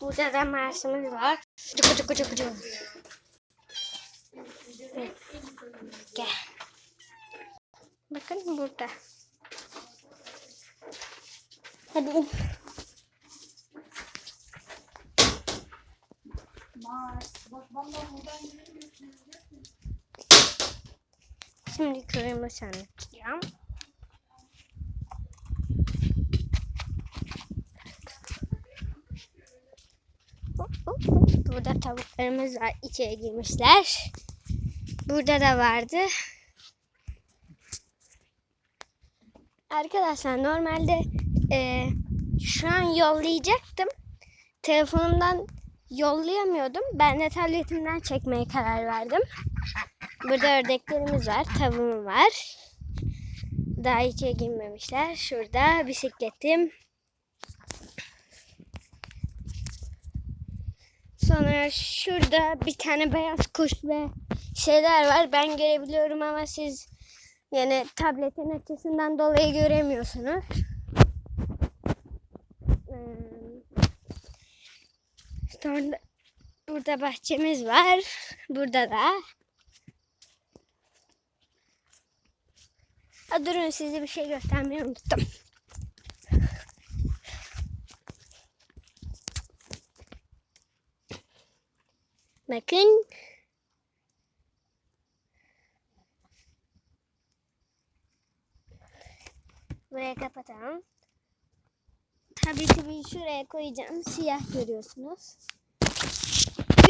Burada da Mars'ımız var. Kucu kucu kucu kucu. Gel. Bakın burada. Hadi in. Şimdi kırmızı anlatacağım. Burada tavuklarımız var. İçeri girmişler. Burada da vardı. Arkadaşlar normalde e, şu an yollayacaktım. Telefonumdan yollayamıyordum. Ben de tabletimden çekmeye karar verdim. Burada ördeklerimiz var. Tavuğum var. Daha içeri girmemişler. Şurada bisikletim. Sonra şurada bir tane beyaz kuş ve şeyler var. Ben görebiliyorum ama siz yani tabletin açısından dolayı göremiyorsunuz. Ee, Sonra burada bahçemiz var. Burada da. Ha, durun size bir şey göstermeyi unuttum. Bakın. Buraya kapatalım. Tabii ki şuraya koyacağım. Siyah görüyorsunuz.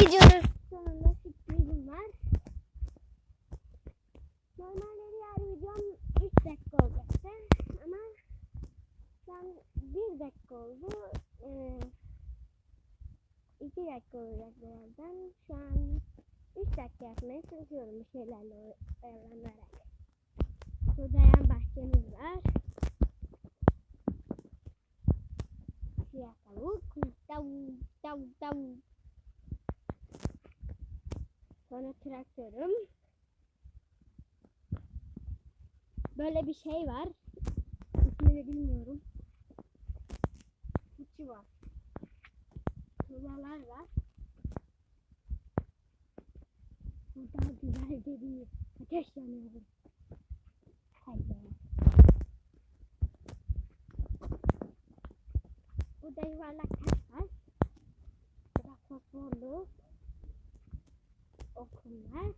Videonun sonunda sürprizim var. Normalde diğer videom 3 dakika olacaktı. Ama an 1 dakika oldu. Ee, 2 dakika olacak. Şu an 3 dakika yapmaya çalışıyorum bir şeylerle oyalanlarak. Burada yan bahçemiz var. Siyah tavuk. Tavuk, tavuk, tavuk. Sonra traktörüm. Böyle bir şey var. İsmini bilmiyorum. Fıçı var. Tuğlalar var. Burada güzelce bir ateş yanıyor. Haydi. Burada yuvarlak taş var. Burada fosforlu okumlar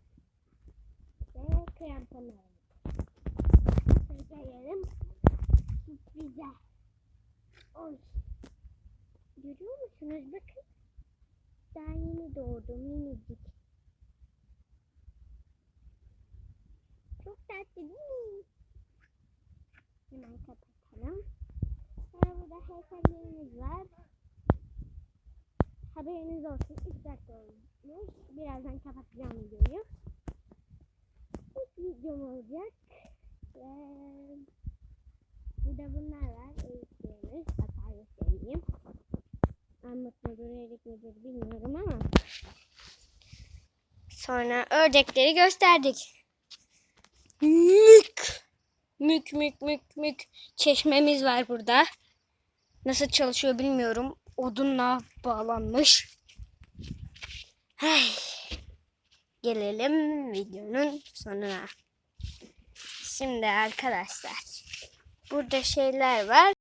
ve kramponlar. Söyleyelim. Sürprize. Oy. Görüyor musunuz? Bakın. Daha yeni doğdu minicik. Çok tatlı değil mi? Hemen kapatalım. Sonra burada heykellerimiz var. Haberiniz olsun. 3 dakika olmuş. Birazdan kapatacağım videoyu. İlk videom olacak. Ve burada bunlar var. Anlatmadır, erik nedir bilmiyorum ama. Sonra ördekleri gösterdik. Mük. Mük mük mük mük. Çeşmemiz var burada. Nasıl çalışıyor bilmiyorum. Odunla bağlanmış. Ay. Gelelim videonun sonuna. Şimdi arkadaşlar. Burada şeyler var.